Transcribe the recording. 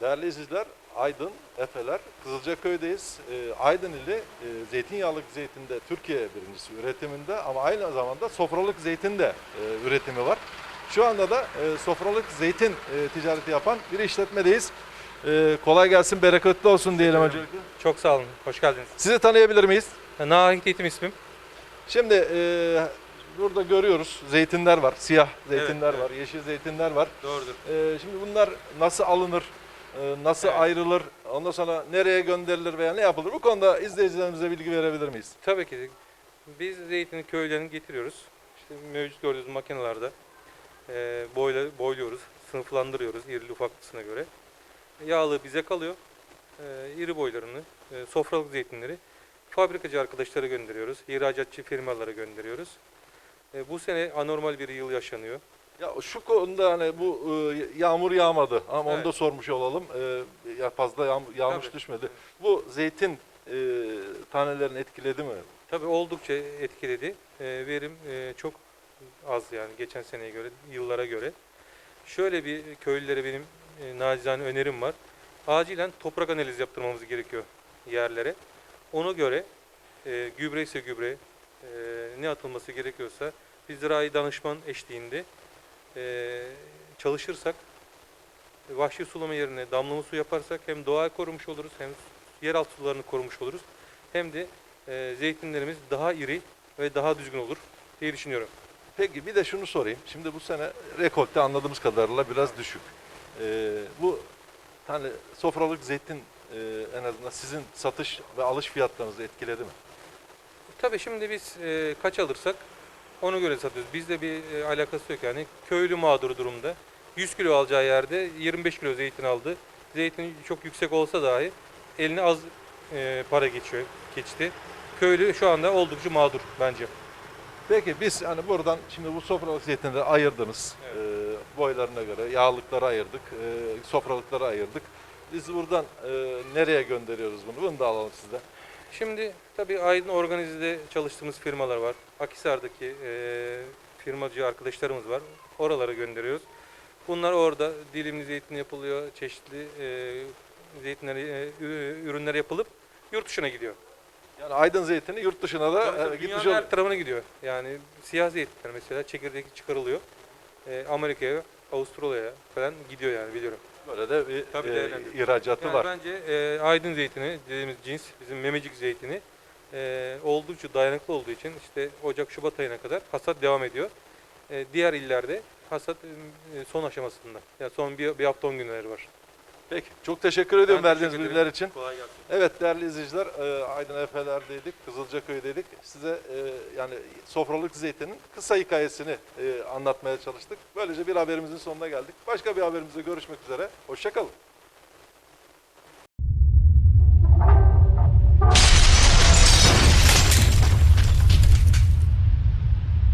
Değerli izleyiciler, Aydın, Efeler, Kızılcaköy'deyiz. Ee, Aydın ili e, zeytinyağlık zeytinde Türkiye birincisi üretiminde ama aynı zamanda sofralık zeytin de e, üretimi var. Şu anda da e, sofralık zeytin e, ticareti yapan bir işletmedeyiz. E, kolay gelsin, bereketli olsun diyelim öncelikle. Çok sağ olun. Hoş geldiniz. Sizi tanıyabilir miyiz? Nahit Eğitim ismim. Şimdi e, burada görüyoruz zeytinler var, siyah zeytinler evet. var, yeşil zeytinler var. Doğrudur. Ee, şimdi bunlar nasıl alınır, e, nasıl Evet. ayrılır, ondan sonra nereye gönderilir veya ne yapılır? Bu konuda izleyicilerimize bilgi verebilir miyiz? Tabii ki biz zeytini köylerini getiriyoruz. İşte mevcut gördüğünüz makinelerde e, boyla, boyluyoruz, sınıflandırıyoruz irili ufaklısına göre. Yağlı bize kalıyor. E, iri boylarını, e, sofralık zeytinleri fabrikacı arkadaşlara gönderiyoruz. İhracatçı firmalara gönderiyoruz. E, bu sene anormal bir yıl yaşanıyor. Ya şu konuda hani bu e, yağmur yağmadı ama onu Evet. da sormuş olalım. E, ya fazla yağmur, yağmış Tabii. düşmedi. Bu zeytin e, tanelerini etkiledi mi? Tabii oldukça etkiledi. Ee, verim e, çok az yani geçen seneye göre, yıllara göre. Şöyle bir köylülere benim e, nacizane önerim var. Acilen toprak analizi yaptırmamız gerekiyor yerlere. Ona göre e, gübre ise gübre, e, ne atılması gerekiyorsa biz zirai danışman eşliğinde e, çalışırsak vahşi sulama yerine damlama su yaparsak hem doğayı korumuş oluruz hem yeraltı sularını korumuş oluruz hem de e, zeytinlerimiz daha iri ve daha düzgün olur diye düşünüyorum. Peki bir de şunu sorayım. Şimdi bu sene rekolte anladığımız kadarıyla biraz düşük. E, bu hani sofralık zeytin e, en azından sizin satış ve alış fiyatlarınızı etkiledi mi? Tabii şimdi biz e, kaç alırsak ona göre satıyoruz. Bizde bir e, alakası yok yani. Köylü mağdur durumda. 100 kilo alacağı yerde 25 kilo zeytin aldı. Zeytin çok yüksek olsa dahi eline az e, para geçiyor, geçti. Köylü şu anda oldukça mağdur bence. Peki biz hani buradan şimdi bu sofralık zeytinleri ayırdınız. Evet. Ee, boylarına göre yağlıkları ayırdık, e, sofralıkları ayırdık. Biz buradan e, nereye gönderiyoruz bunu? Bunu da alalım sizden. Şimdi tabii Aydın Organize'de çalıştığımız firmalar var. Akhisar'daki e, firmacı arkadaşlarımız var. Oralara gönderiyoruz. Bunlar orada dilimli zeytin yapılıyor, çeşitli e, zeytinleri, e, ürünler yapılıp yurt dışına gidiyor. Yani Aydın zeytini yurt dışına da Tabii, e, tabii, gitmiş dünyanın oluyor. her tarafına gidiyor. Yani siyah zeytinler mesela çekirdek çıkarılıyor. E, Amerika'ya, Avustralya'ya falan gidiyor yani biliyorum. Böyle de bir Tabii e, ihracatı Yani var. bence e, Aydın zeytini dediğimiz cins bizim memecik zeytini e, oldukça dayanıklı olduğu için işte Ocak Şubat ayına kadar hasat devam ediyor. E, diğer illerde hasat e, son aşamasında. Yani son bir, bir hafta 10 günleri var. Peki çok teşekkür ediyorum Ben verdiğiniz bilgiler için. Kolay gelsin. Evet değerli izleyiciler e, Aydın Efeler'deydik, Kızılcaköy'deydik. Size e, yani sofralık zeytinin kısa hikayesini e, anlatmaya çalıştık. Böylece bir haberimizin sonuna geldik. Başka bir haberimizde görüşmek üzere. Hoşçakalın.